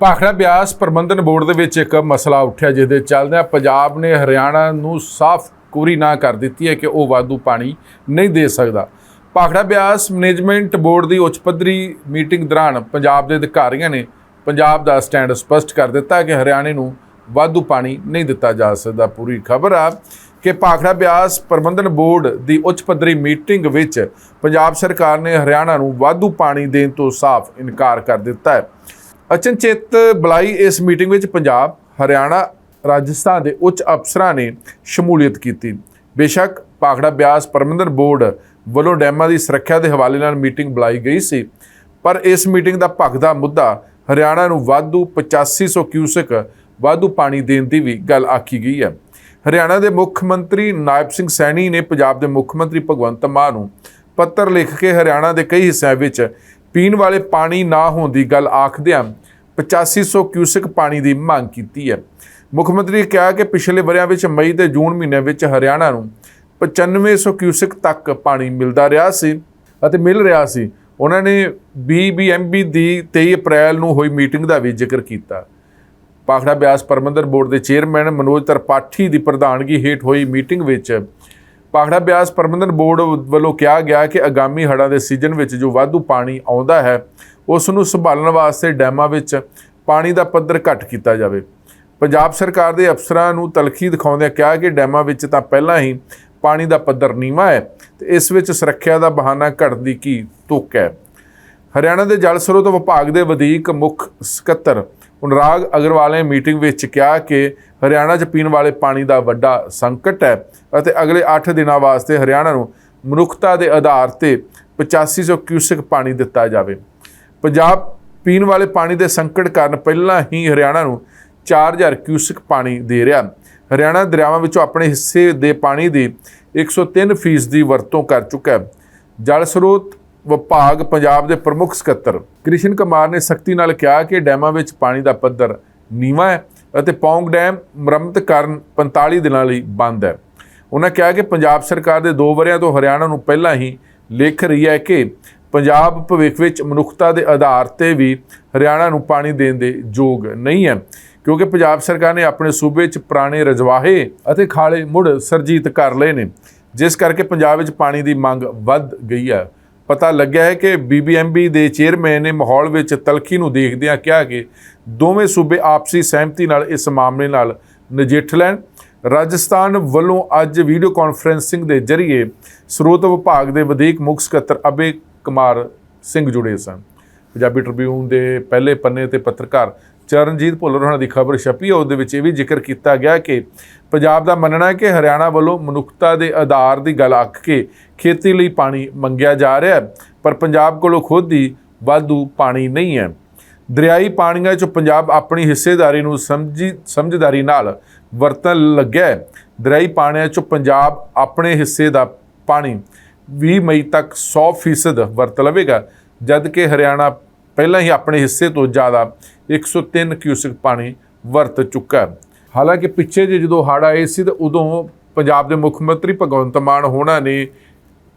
ਭਾਖੜਾ ਬਿਆਸ ਪ੍ਰਬੰਧਨ ਬੋਰਡ ਦੇ ਵਿੱਚ ਇੱਕ ਮਸਲਾ ਉੱਠਿਆ ਜਿਸ ਦੇ ਚੱਲਦਿਆਂ ਪੰਜਾਬ ਨੇ ਹਰਿਆਣਾ ਨੂੰ ਸਾਫ਼ ਕੁਰੀ ਨਾ ਕਰ ਦਿੱਤੀ ਹੈ ਕਿ ਉਹ ਵਾਧੂ ਪਾਣੀ ਨਹੀਂ ਦੇ ਸਕਦਾ। ਭਾਖੜਾ ਬਿਆਸ ਮੈਨੇਜਮੈਂਟ ਬੋਰਡ ਦੀ ਉੱਚ ਪੱਧਰੀ ਮੀਟਿੰਗ ਦੌਰਾਨ ਪੰਜਾਬ ਦੇ ਅਧਿਕਾਰੀਆਂ ਨੇ ਪੰਜਾਬ ਦਾ ਸਟੈਂਡ ਸਪਸ਼ਟ ਕਰ ਦਿੱਤਾ ਕਿ ਹਰਿਆਣੇ ਨੂੰ ਵਾਧੂ ਪਾਣੀ ਨਹੀਂ ਦਿੱਤਾ ਜਾ ਸਕਦਾ। ਪੂਰੀ ਖਬਰ ਆ ਕਿ ਭਾਖੜਾ ਬਿਆਸ ਪ੍ਰਬੰਧਨ ਬੋਰਡ ਦੀ ਉੱਚ ਪੱਧਰੀ ਮੀਟਿੰਗ ਵਿੱਚ ਪੰਜਾਬ ਸਰਕਾਰ ਨੇ ਹਰਿਆਣਾ ਨੂੰ ਵਾਧੂ ਪਾਣੀ ਦੇਣ ਤੋਂ ਸਾਫ਼ ਇਨਕਾਰ ਕਰ ਦਿੱਤਾ ਹੈ। ਅਚਨਚੇਤ ਬੁਲਾਈ ਇਸ ਮੀਟਿੰਗ ਵਿੱਚ ਪੰਜਾਬ, ਹਰਿਆਣਾ, ਰਾਜਸਥਾਨ ਦੇ ਉੱਚ ਅਫਸਰਾਂ ਨੇ ਸ਼ਮੂਲੀਅਤ ਕੀਤੀ। ਬੇਸ਼ੱਕ ਭਾਖੜਾ ਬਿਆਸ ਪ੍ਰਬੰਧਨ ਬੋਰਡ ਵੱਲੋਂ ਡੈਮਾਂ ਦੀ ਸੁਰੱਖਿਆ ਦੇ ਹਵਾਲੇ ਨਾਲ ਮੀਟਿੰਗ ਬੁਲਾਈ ਗਈ ਸੀ, ਪਰ ਇਸ ਮੀਟਿੰਗ ਦਾ ਭਖਦਾ ਮੁੱਦਾ ਹਰਿਆਣਾ ਨੂੰ ਵਾਧੂ 8500 ਕਿਊਸਕ ਵਾਧੂ ਪਾਣੀ ਦੇਣ ਦੀ ਵੀ ਗੱਲ ਆਖੀ ਗਈ ਹੈ। ਹਰਿਆਣਾ ਦੇ ਮੁੱਖ ਮੰਤਰੀ ਨਾਇਬ ਸਿੰਘ ਸੈਣੀ ਨੇ ਪੰਜਾਬ ਦੇ ਮੁੱਖ ਮੰਤਰੀ ਭਗਵੰਤ ਮਾਨ ਨੂੰ ਪੱਤਰ ਲਿਖ ਕੇ ਹਰਿਆਣਾ ਦੇ ਕਈ ਹਿੱਸਿਆਂ ਵਿੱਚ ਪੀਣ ਵਾਲੇ ਪਾਣੀ ਨਾ ਹੋਣ ਦੀ ਗੱਲ ਆਖਦਿਆਂ 8500 ਕਿਊਸਿਕ ਪਾਣੀ ਦੀ ਮੰਗ ਕੀਤੀ ਹੈ। ਮੁੱਖ ਮੰਤਰੀ ਨੇ ਕਿਹਾ ਕਿ ਪਿਛਲੇ ਵਰਿਆਂ ਵਿੱਚ ਮਈ ਤੇ ਜੂਨ ਮਹੀਨਿਆਂ ਵਿੱਚ ਹਰਿਆਣਾ ਨੂੰ 9500 ਕਿਊਸਿਕ ਤੱਕ ਪਾਣੀ ਮਿਲਦਾ ਰਿਹਾ ਸੀ ਅਤੇ ਮਿਲ ਰਿਹਾ ਸੀ। ਉਹਨਾਂ ਨੇ ਬੀਬੀਐਮਬੀ ਦੀ 23 ਅਪ੍ਰੈਲ ਨੂੰ ਹੋਈ ਮੀਟਿੰਗ ਦਾ ਵੀ ਜ਼ਿਕਰ ਕੀਤਾ। ਪਾਖੜਾ ਬਿਆਸ ਪ੍ਰਬੰਧਨ ਬੋਰਡ ਦੇ ਚੇਅਰਮੈਨ ਮਨੋਜ ਤਰਪਾਠੀ ਦੀ ਪ੍ਰਧਾਨਗੀ ਹੇਠ ਹੋਈ ਮੀਟਿੰਗ ਵਿੱਚ ਪਾਖੜਾ ਬਿਆਸ ਪ੍ਰਬੰਧਨ ਬੋਰਡ ਵੱਲੋਂ ਕਿਹਾ ਗਿਆ ਕਿ ਆਗਾਮੀ ਹੜ੍ਹਾਂ ਦੇ ਸੀਜ਼ਨ ਵਿੱਚ ਜੋ ਵਾਧੂ ਪਾਣੀ ਆਉਂਦਾ ਹੈ, ਉਸ ਨੂੰ ਸੰਭਾਲਣ ਵਾਸਤੇ ਡੈਮਾਂ ਵਿੱਚ ਪਾਣੀ ਦਾ ਪੱਧਰ ਘੱਟ ਕੀਤਾ ਜਾਵੇ। ਪੰਜਾਬ ਸਰਕਾਰ ਦੇ ਅਫਸਰਾਂ ਨੂੰ ਤਲਖੀ ਦਿਖਾਉਂਦਿਆਂ ਕਿਹਾ ਕਿ ਡੈਮਾਂ ਵਿੱਚ ਤਾਂ ਪਹਿਲਾਂ ਹੀ ਪਾਣੀ ਦਾ ਪੱਧਰ ਨੀਵਾਂ ਹੈ ਤੇ ਇਸ ਵਿੱਚ ਸੁਰੱਖਿਆ ਦਾ ਬਹਾਨਾ ਘਟਣ ਦੀ ਕੀ ਤੁਕ ਹੈ। ਹਰਿਆਣਾ ਦੇ ਜਲ ਸਰੋਤ ਵਿਭਾਗ ਦੇ ਵਧੀਕ ਮੁੱਖ ਸਕੱਤਰ ਅਨੁਰਾਗ ਅਗਰਵਾਲ ਨੇ ਮੀਟਿੰਗ ਵਿੱਚ ਕਿਹਾ ਕਿ ਹਰਿਆਣਾ 'ਚ ਪੀਣ ਵਾਲੇ ਪਾਣੀ ਦਾ ਵੱਡਾ ਸੰਕਟ ਹੈ ਅਤੇ ਅਗਲੇ 8 ਦਿਨਾਂ ਵਾਸਤੇ ਹਰਿਆਣਾ ਨੂੰ ਮਨੁੱਖਤਾ ਦੇ ਆਧਾਰ ਤੇ 8500 ਕਿਊਸਿਕ ਪਾਣੀ ਦਿੱਤਾ ਜਾਵੇ। ਪੰਜਾਬ ਪੀਣ ਵਾਲੇ ਪਾਣੀ ਦੇ ਸੰਕਟ ਕਾਰਨ ਪਹਿਲਾਂ ਹੀ ਹਰਿਆਣਾ ਨੂੰ 4000 ਕਿਊਸਿਕ ਪਾਣੀ ਦੇ ਰਿਹਾ। ਹਰਿਆਣਾ ਦਰਿਆਵਾਂ ਵਿੱਚੋਂ ਆਪਣੇ ਹਿੱਸੇ ਦੇ ਪਾਣੀ ਦੀ 103% ਫੀਸਦੀ ਦੀ ਵਰਤੋਂ ਕਰ ਚੁੱਕਾ ਹੈ। ਜਲ ਸਰੋਤ ਵਿਭਾਗ ਪੰਜਾਬ ਦੇ ਪ੍ਰਮੁੱਖ ਸਕੱਤਰ ਕ੍ਰਿਸ਼ਨ ਕੁਮਾਰ ਨੇ ਸਖਤੀ ਨਾਲ ਕਿਹਾ ਕਿ ਡੈਮਾਂ ਵਿੱਚ ਪਾਣੀ ਦਾ ਪੱਧਰ ਨੀਵਾਂ ਹੈ ਅਤੇ ਪੌਂਗ ਡੈਮ ਮੁਰੰਮਤ ਕਰਨ 45 ਦਿਨਾਂ ਲਈ ਬੰਦ ਹੈ। ਉਹਨਾਂ ਕਿਹਾ ਕਿ ਪੰਜਾਬ ਸਰਕਾਰ ਦੇ 2 ਵਰਿਆਂ ਤੋਂ ਹਰਿਆਣਾ ਨੂੰ ਪਹਿਲਾਂ ਹੀ ਲਿਖ ਰਹੀ ਹੈ ਕਿ ਪੰਜਾਬ ਭਵਿੱਖ ਵਿੱਚ ਮਨੁੱਖਤਾ ਦੇ ਆਧਾਰ ਤੇ ਵੀ ਹਰਿਆਣਾ ਨੂੰ ਪਾਣੀ ਦੇਣ ਦੇ ਯੋਗ ਨਹੀਂ ਹੈ, ਕਿਉਂਕਿ ਪੰਜਾਬ ਸਰਕਾਰ ਨੇ ਆਪਣੇ ਸੂਬੇ 'ਚ ਪੁਰਾਣੇ ਰਜਵਾਹੇ ਅਤੇ ਖਾਲੇ ਮੁੜ ਸਰਜੀਤ ਕਰ ਲਏ ਨੇ, ਜਿਸ ਕਰਕੇ ਪੰਜਾਬ ਵਿੱਚ ਪਾਣੀ ਦੀ ਮੰਗ ਵੱਧ ਗਈ ਹੈ। ਪਤਾ ਲੱਗਿਆ ਹੈ ਕਿ ਬੀਬੀਐਮਬੀ ਦੇ ਚੇਅਰਮੈਨ ਨੇ ਮਾਹੌਲ ਵਿੱਚ ਤਲਖੀ ਨੂੰ ਦੇਖਦਿਆਂ ਕਿਹਾ ਕਿ ਦੋਵੇਂ ਸੂਬੇ ਆਪਸੀ ਸਹਿਮਤੀ ਨਾਲ ਇਸ ਮਾਮਲੇ ਨਾਲ ਨਜਿੱਠ ਲੈਣ। ਰਾਜਸਥਾਨ ਵੱਲੋਂ ਅੱਜ ਵੀਡੀਓ ਕਾਨਫਰੈਂਸਿੰਗ ਦੇ ਜ਼ਰੀਏ ਸਰੋਤ ਵਿਭਾਗ ਦੇ ਵਧੀਕ ਮੁੱਖ ਸਕੱਤਰ ਅਬੇ ਕੁਮਾਰ ਸਿੰਘ ਜੁੜੇ ਸਨ। ਪੰਜਾਬੀ ਟ੍ਰਿਬਿਊਨ ਦੇ ਪਹਿਲੇ ਪੰਨੇ ਤੇ ਪੱਤਰਕਾਰ ਚਰਨਜੀਤ ਭੁੱਲਰ ਹੋਣਾ ਦੀ ਖਬਰ ਛਪੀ ਹੈ ਉਹਦੇ ਵਿੱਚ ਇਹ ਵੀ ਜ਼ਿਕਰ ਕੀਤਾ ਗਿਆ ਕਿ ਪੰਜਾਬ ਦਾ ਮੰਨਣਾ ਹੈ ਕਿ ਹਰਿਆਣਾ ਵੱਲੋਂ ਮਨੁੱਖਤਾ ਦੇ ਆਧਾਰ ਦੀ ਗੱਲ ਆਖ ਕੇ ਖੇਤੀ ਲਈ ਪਾਣੀ ਮੰਗਿਆ ਜਾ ਰਿਹਾ ਹੈ, ਪਰ ਪੰਜਾਬ ਕੋਲੋਂ ਖੁਦ ਹੀ ਵਾਧੂ ਪਾਣੀ ਨਹੀਂ ਹੈ। ਦਰਿਆਈ ਪਾਣੀਆਂ 'ਚ ਪੰਜਾਬ ਆਪਣੀ ਹਿੱਸੇਦਾਰੀ ਨੂੰ ਸਮਝੀ, ਸਮਝਦਾਰੀ ਨਾਲ ਵਰਤਣ ਲੱਗਿਆ ਹੈ। ਦਰਿਆਈ ਪਾਣੀਆਂ 'ਚ ਪੰਜਾਬ ਆਪਣੇ ਹਿੱਸੇ ਦਾ ਪਾਣੀ 20 ਮਈ ਤੱਕ 100% ਵਰਤ ਲਵੇਗਾ ਜਦ ਕਿ ਹਰਿਆਣਾ ਪਹਿਲਾਂ ਹੀ ਆਪਣੇ ਹਿੱਸੇ ਤੋਂ ਜ਼ਿਆਦਾ 103 ਕਿਊਸਕ ਪਾਣੀ ਵਰਤ ਚੁੱਕਾ ਹੈ। ਹਾਲਾਂਕਿ ਪਿੱਛੇ ਜੇ ਜਦੋਂ ਹੜ੍ਹ ਆਏ ਸੀ ਤਾਂ ਉਦੋਂ ਪੰਜਾਬ ਦੇ ਮੁੱਖ ਮੰਤਰੀ ਭਗਵੰਤ ਮਾਨ ਹੋਣਾ ਨੇ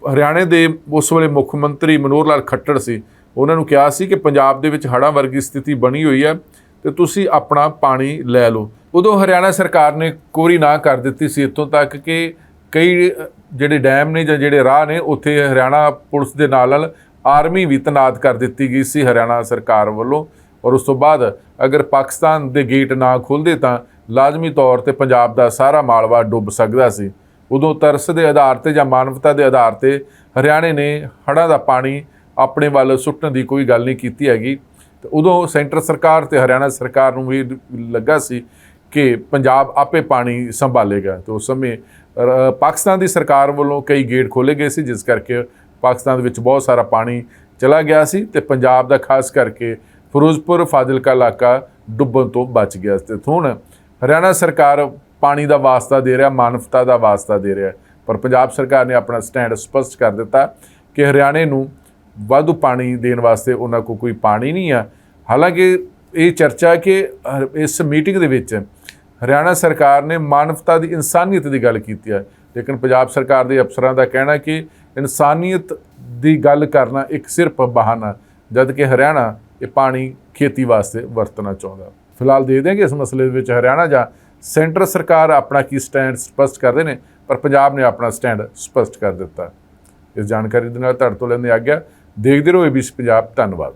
ਹਰਿਆਣੇ ਦੇ ਉਸ ਵੇਲੇ ਮੁੱਖ ਮੰਤਰੀ ਮਨੋਹਰ ਲਾਲ ਖੱਟੜ ਸੀ, ਉਹਨਾਂ ਨੂੰ ਕਿਹਾ ਸੀ ਕਿ ਪੰਜਾਬ ਦੇ ਵਿੱਚ ਹੜ੍ਹਾਂ ਵਰਗੀ ਸਥਿਤੀ ਬਣੀ ਹੋਈ ਹੈ ਤੇ ਤੁਸੀਂ ਆਪਣਾ ਪਾਣੀ ਲੈ ਲਓ। ਉਦੋਂ ਹਰਿਆਣਾ ਸਰਕਾਰ ਨੇ ਕੋਰੀ ਨਾ ਕਰ ਦਿੱਤੀ ਸੀ ਇੱਥੋਂ ਤੱਕ ਕਿ ਕਈ ਜਿਹੜੇ ਡੈਮ ਨੇ ਜਾਂ ਜਿਹੜੇ ਰਾਹ ਨੇ, ਉੱਥੇ ਹਰਿਆਣਾ ਪੁਲਿਸ ਦੇ ਨਾਲ ਨਾਲ ਆਰਮੀ ਵੀ ਤੈਨਾਤ ਕਰ ਦਿੱਤੀ ਗਈ ਸੀ ਹਰਿਆਣਾ ਸਰਕਾਰ ਵੱਲੋਂ। ਔਰ ਉਸ ਤੋਂ ਬਾਅਦ ਅਗਰ ਪਾਕਿਸਤਾਨ ਦੇ ਗੇਟ ਨਾ ਖੁੱਲਦੇ ਤਾਂ ਲਾਜ਼ਮੀ ਤੌਰ ਤੇ ਪੰਜਾਬ ਦਾ ਸਾਰਾ ਮਾਲਵਾ ਡੁੱਬ ਸਕਦਾ ਸੀ। ਉਦੋਂ ਤਰਸ ਦੇ ਆਧਾਰ ਤੇ ਜਾਂ ਮਾਨਵਤਾ ਦੇ ਆਧਾਰ ਤੇ ਹਰਿਆਣੇ ਨੇ ਹੜ੍ਹਾਂ ਦਾ ਪਾਣੀ ਆਪਣੇ ਵੱਲ ਸੁੱਟਣ ਦੀ ਕੋਈ ਗੱਲ ਨਹੀਂ ਕੀਤੀ ਹੈਗੀ। ਤੇ ਉਦੋਂ ਸੈਂਟਰ ਸਰਕਾਰ ਤੇ ਹਰਿਆਣਾ ਸਰਕਾਰ ਨੂੰ ਵੀ ਲੱਗਾ ਸੀ ਕਿ ਪੰਜਾਬ ਆਪੇ ਪਾਣੀ ਸੰਭਾਲੇਗਾ। ਤੇ ਉਸ ਸਮੇਂ ਪਾਕਿਸਤਾਨ ਦੀ ਸਰਕਾਰ ਵੱਲੋਂ ਕਈ ਗੇਟ ਖੋਲੇ ਗਏ ਸੀ, ਜਿਸ ਕਰਕੇ ਪਾਕਿਸਤਾਨ ਦੇ ਵਿੱਚ ਬਹੁਤ ਸਾਰਾ ਪਾਣੀ ਚਲਾ ਗਿਆ ਸੀ ਤੇ ਪੰਜਾਬ ਦਾ ਖਾਸ ਕਰਕੇ ਫਿਰੋਜ਼ਪੁਰ, ਫਾਜ਼ਿਲਕਾ ਇਲਾਕਾ ਡੁੱਬਣ ਤੋਂ ਬਚ ਗਿਆ ਸੀ। ਤੇ ਹੁਣ ਹਰਿਆਣਾ ਸਰਕਾਰ ਪਾਣੀ ਦਾ ਵਾਸਤਾ ਦੇ ਰਿਹਾ, ਮਾਨਵਤਾ ਦਾ ਵਾਸਤਾ ਦੇ ਰਿਹਾ ਪਰ ਪੰਜਾਬ ਸਰਕਾਰ ਨੇ ਆਪਣਾ ਸਟੈਂਡ ਸਪਸ਼ਟ ਕਰ ਦਿੱਤਾ ਕਿ ਹਰਿਆਣੇ ਨੂੰ ਵਾਧੂ ਪਾਣੀ ਦੇਣ ਵਾਸਤੇ ਉਹਨਾਂ ਕੋਲ ਕੋਈ ਪਾਣੀ ਨਹੀਂ ਆ। ਹਾਲਾਂਕਿ ਇਹ ਚਰਚਾ ਕਿ ਇਸ ਮੀਟਿੰਗ ਦੇ ਵਿੱਚ ਹਰਿਆਣਾ ਸਰਕਾਰ ਨੇ ਮਾਨਵਤਾ ਦੀ ਇਨਸਾਨੀਅਤ ਦੀ ਗੱਲ ਕੀਤੀ ਹੈ। ਲੇਕਿਨ ਪੰਜਾਬ ਸਰਕਾਰ ਦੇ ਅਫਸਰਾਂ ਦਾ ਕਹਿਣਾ ਕਿ ਇਨਸਾਨੀਅਤ ਦੀ ਗੱਲ ਕਰਨਾ ਇੱਕ ਸਿਰਫ ਬਹਾਨਾ ਜਦ ਕਿ ਹਰਿਆਣਾ ਇਹ ਪਾਣੀ ਖੇਤੀ ਵਾਸਤੇ ਵਰਤਣਾ ਚਾਹੁੰਦਾ। ਫਿਲਹਾਲ ਦੇਖਦੇ ਹਾਂ ਕਿ ਇਸ ਮਸਲੇ ਦੇ ਵਿੱਚ ਹਰਿਆਣਾ ਜਾਂ ਸੈਂਟਰ ਸਰਕਾਰ ਆਪਣਾ ਕੀ ਸਟੈਂਡ ਸਪਸ਼ਟ ਕਰਦੇ ਨੇ, ਪਰ ਪੰਜਾਬ ਨੇ ਆਪਣਾ ਸਟੈਂਡ ਸਪਸ਼ਟ ਕਰ ਦਿੱਤਾ। ਇਸ ਜਾਣਕਾਰੀ ਦੇ ਨਾਲ ਤੁਹਾਡੇ ਤੋਂ ਲੈਂਦੇ ਆਗਿਆ। ਦੇਖਦੇ ਰਹੋ ਏਬੀਸੀ ਪੰਜਾਬ। ਧੰਨਵਾਦ।